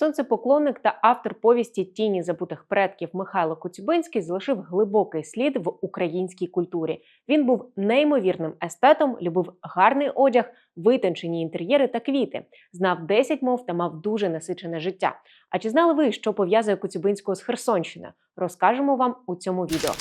Сонцепоклонник та автор повісті Тіні забутих предків Михайло Коцюбинський залишив глибокий слід в українській культурі. Він був неймовірним естетом, любив гарний одяг, витончені інтер'єри та квіти, знав 10 мов та мав дуже насичене життя. А чи знали ви, що пов'язує Коцюбинського з Херсонщиною? Розкажемо вам у цьому відео.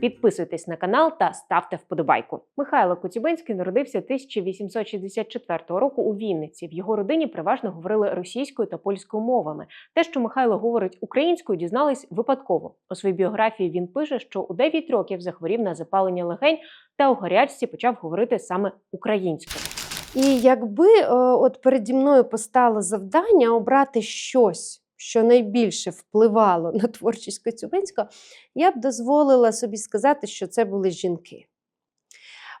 Підписуйтесь на канал та ставте вподобайку. Михайло Коцюбинський народився 1864 року у Вінниці. В його родині переважно говорили російською та польською мовами. Те, що Михайло говорить українською, дізнались випадково. У своїй біографії він пише, що у 9 років захворів на запалення легень та у гарячці почав говорити саме українською. І якби е, от переді мною постало завдання обрати щось, що найбільше впливало на творчість Коцюбинського, я б дозволила собі сказати, що це були жінки.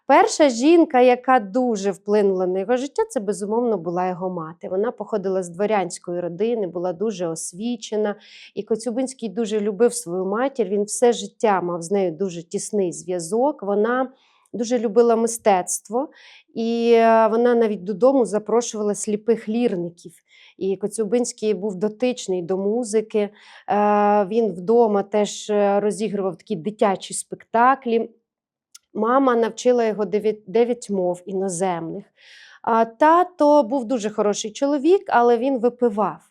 Перша жінка, яка дуже вплинула на його життя, це безумовно була його мати. Вона походила з дворянської родини, була дуже освічена. І Коцюбинський дуже любив свою матір. Він все життя мав з нею дуже тісний зв'язок. Вона дуже любила мистецтво, і е, вона навіть додому запрошувала сліпих лірників. І Коцюбинський був дотичний до музики. Е, Він вдома теж е, розігрував такі дитячі спектаклі. Мама навчила його дев'ять мов іноземних. Тато був дуже хороший чоловік, але він випивав.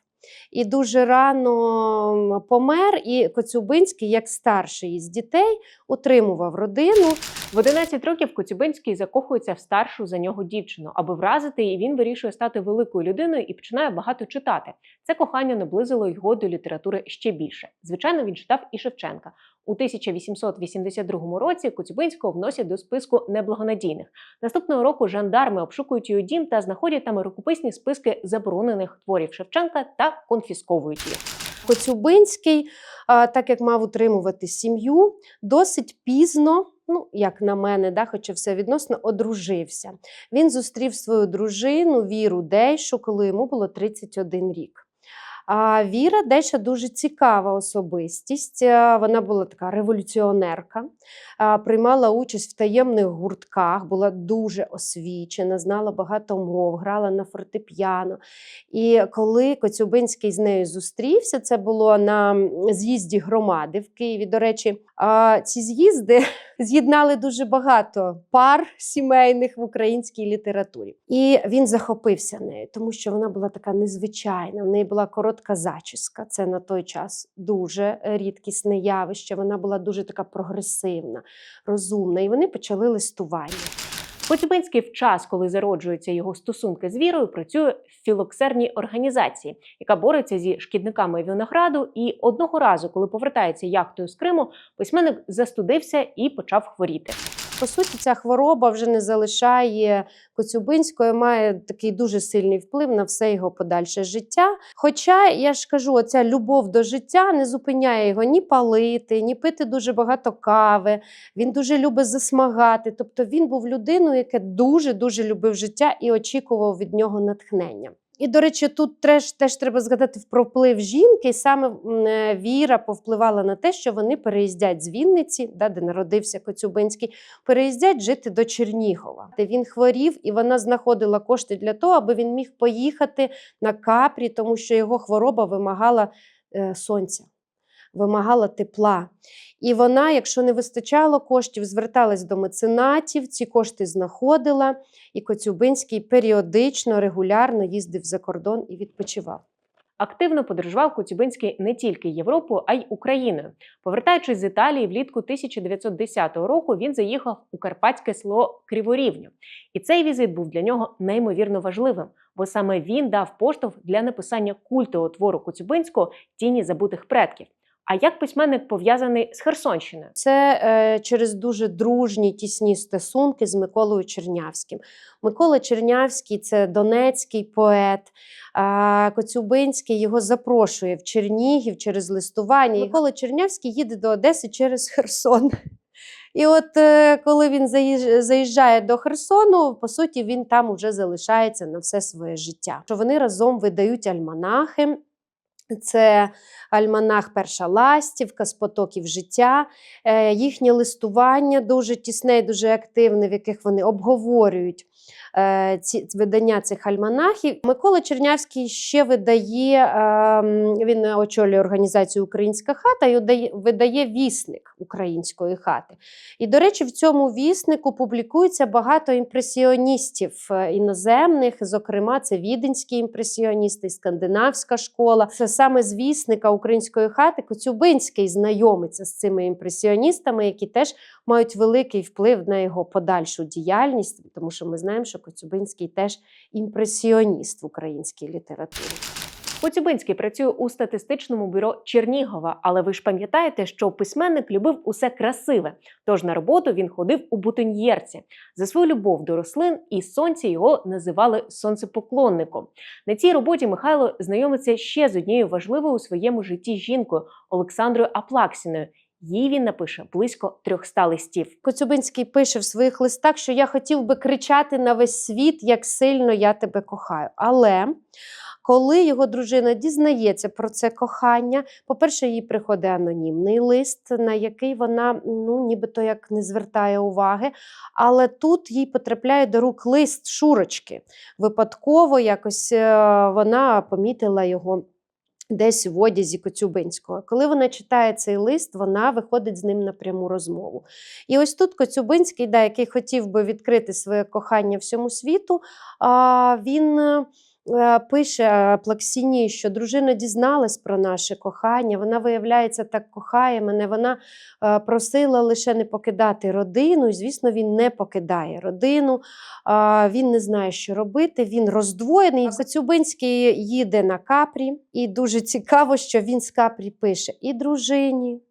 І дуже рано помер, і Коцюбинський, як старший із дітей, утримував родину. В 11 років Коцюбинський закохується в старшу за нього дівчину. Аби вразити її, він вирішує стати великою людиною і починає багато читати. Це кохання наблизило його до літератури ще більше. Звичайно, він читав і Шевченка. У 1882 році Коцюбинського вносять до списку неблагонадійних. Наступного року жандарми обшукують його дім та знаходять там рукописні списки заборонених творів Шевченка та конфісковують їх. Коцюбинський, так як мав утримувати сім'ю, досить пізно, ну як на мене, да, хоча все відносно, одружився. Він зустрів свою дружину Віру Дейшу, коли йому було 31 рік. А Віра Дейша дуже цікава особистість. Вона була така революціонерка, приймала участь в таємних гуртках, була дуже освічена, знала багато мов, грала на фортепіано. І коли Коцюбинський з нею зустрівся, це було на з'їзді громади в Києві. До речі, ці з'їзди з'єднали дуже багато пар сімейних в українській літературі. І він захопився нею, тому що вона була така незвичайна. В неї була коротка зачіска. Це на той час дуже е, рідкісне явище. Вона була дуже така прогресивна, розумна. І вони почали листування. Коцюбинський в час, коли зароджуються його стосунки з вірою, працює в філоксерній організації, яка бореться зі шкідниками винограду. І одного разу, коли повертається яхтою з Криму, письменник застудився і почав хворіти. По суті, ця хвороба вже не залишає Коцюбинського, має такий дуже сильний вплив на все його подальше життя. Хоча, я ж кажу, оця любов до життя не зупиняє його ні палити, ні пити дуже багато кави. Він дуже любить засмагати. Тобто він був людиною, яка дуже-дуже любив життя і очікував від нього натхнення. І, до речі, тут теж, теж треба згадати про вплив жінки. Саме е, Віра повпливала на те, що вони переїздять з Вінниці, да, де народився Коцюбинський, переїздять жити до Чернігова, де він хворів, і вона знаходила кошти для того, аби він міг поїхати на капрі, тому що його хвороба вимагала е, сонця, вимагала тепла. І вона, якщо не вистачало коштів, зверталась до меценатів, ці кошти знаходила, і Коцюбинський періодично, регулярно їздив за кордон і відпочивав. Активно подорожував Коцюбинський не тільки Європою, а й Україною. Повертаючись з Італії влітку 1910 року, він заїхав у карпатське село Криворівню. І цей візит був для нього неймовірно важливим, бо саме він дав поштовх для написання культового твору Коцюбинського Тіні забутих предків. А як письменник пов'язаний з Херсонщиною? Це е, через дуже дружні тісні стосунки з Миколою Чернявським. Микола Чернявський це донецький поет. А Коцюбинський його запрошує в Чернігів через листування. Микола Чернявський їде до Одеси через Херсон. І от е, коли він заїжджає до Херсону, по суті, він там уже залишається на все своє життя. Що вони разом видають альманахи. Це альманах Перша ластівка з потоків життя. Е, Їхнє листування дуже тісне і дуже активне, в яких вони обговорюють ці видання цих альманахів. Микола Чернявський ще видає, ем, він очолює організацію Українська хата і видає- видає вісник української хати. І, до речі, в цьому віснику публікується багато імпресіоністів е, іноземних, зокрема, це віденські імпресіоністи, скандинавська школа. Це саме з вісника української хати Коцюбинський знайомиться з цими імпресіоністами, які теж мають великий вплив на його подальшу діяльність, тому що ми знаємо, що Коцюбинський теж імпресіоніст в українській літературі. Коцюбинський працює у статистичному бюро Чернігова, але ви ж пам'ятаєте, що письменник любив усе красиве. Тож на роботу він ходив у бутоньєрці. За свою любов до рослин і сонця його називали сонцепоклонником. На цій роботі Михайло знайомиться ще з однією важливою у своєму житті жінкою Олександрою Аплаксіною. Їй він напише близько 300 листів. Коцюбинський пише в своїх листах, що я хотів би кричати на весь світ, як сильно я тебе кохаю. Але коли його дружина дізнається про це кохання, по-перше, їй приходить анонімний лист, на який вона ну, нібито як не звертає уваги. Але тут їй потрапляє до рук лист Шурочки. Випадково якось е, вона помітила його. Десь в одязі Коцюбинського. Коли вона читає цей лист, вона виходить з ним на пряму розмову. І ось тут Коцюбинський, да, який хотів би відкрити своє кохання всьому світу, він пише е, Плаксінії, що дружина дізналась про наше кохання. Вона, виявляється, так кохає мене. Вона е, просила лише не покидати родину. І, звісно, він не покидає родину. Він не знає, що робити. Він роздвоєний. Коцюбинський їде на капрі, і дуже цікаво, що він з капрі пише і дружині,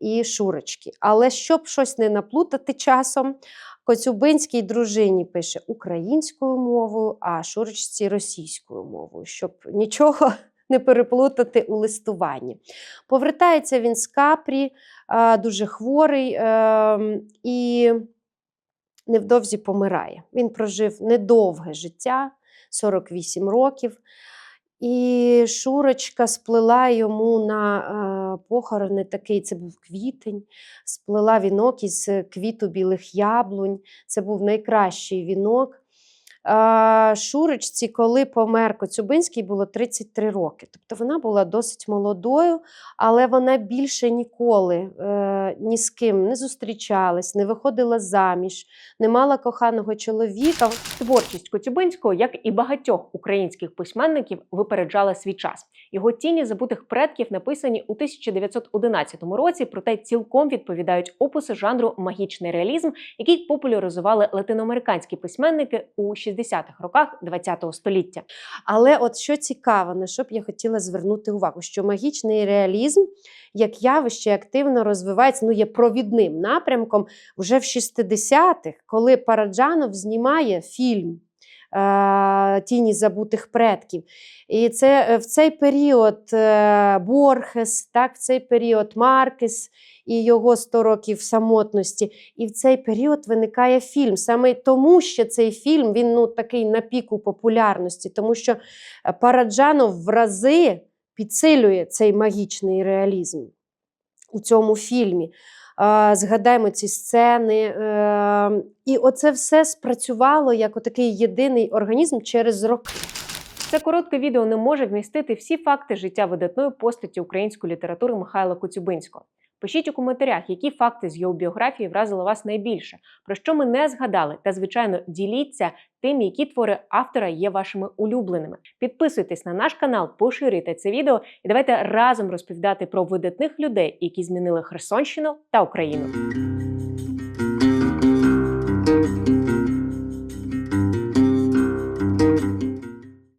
і Шурочки. Але щоб щось не наплутати часом, Коцюбинський дружині пише українською мовою, а Шурочці російською мовою, щоб нічого не переплутати у листуванні. Повертається він з капрі, дуже хворий ем, і невдовзі помирає. Він прожив недовге життя, 48 років. І Шурочка сплела йому на е, похорони такий, це був квітень, сплела вінок із е, квіту білих яблунь. Це був найкращий вінок. Шурочці, коли помер Коцюбинський, було 33 роки. Тобто вона була досить молодою, але вона більше ніколи е, ні з ким не зустрічалась, не виходила заміж, не мала коханого чоловіка. Творчість Коцюбинського, як і багатьох українських письменників, випереджала свій час. Його тіні забутих предків написані у 1911 році, проте цілком відповідають описи жанру магічний реалізм, який популяризували латиноамериканські письменники у 60-х роках ХХ століття. Але от що цікаво, на що б я хотіла звернути увагу, що магічний реалізм як явище активно розвивається, ну є провідним напрямком вже в 60-х, коли Параджанов знімає фільм. е, Тіні забутих предків. І це е, в цей період е, Борхес, так, в цей період Маркес і його 100 років самотності. І в цей період виникає фільм. Саме тому, що цей фільм він ну, такий на піку популярності, тому що е, Параджанов в рази підсилює цей магічний реалізм у цьому фільмі. Згадаємо ці сцени. е, І оце все спрацювало як отакий єдиний організм через роки. Це коротке відео не може вмістити всі факти життя видатної постаті української літератури Михайла Коцюбинського. Пишіть у коментарях, які факти з його біографії вразили вас найбільше, про що ми не згадали, та звичайно діліться тим, які твори автора є вашими улюбленими. Підписуйтесь на наш канал, поширюйте це відео і давайте разом розповідати про видатних людей, які змінили Херсонщину та Україну.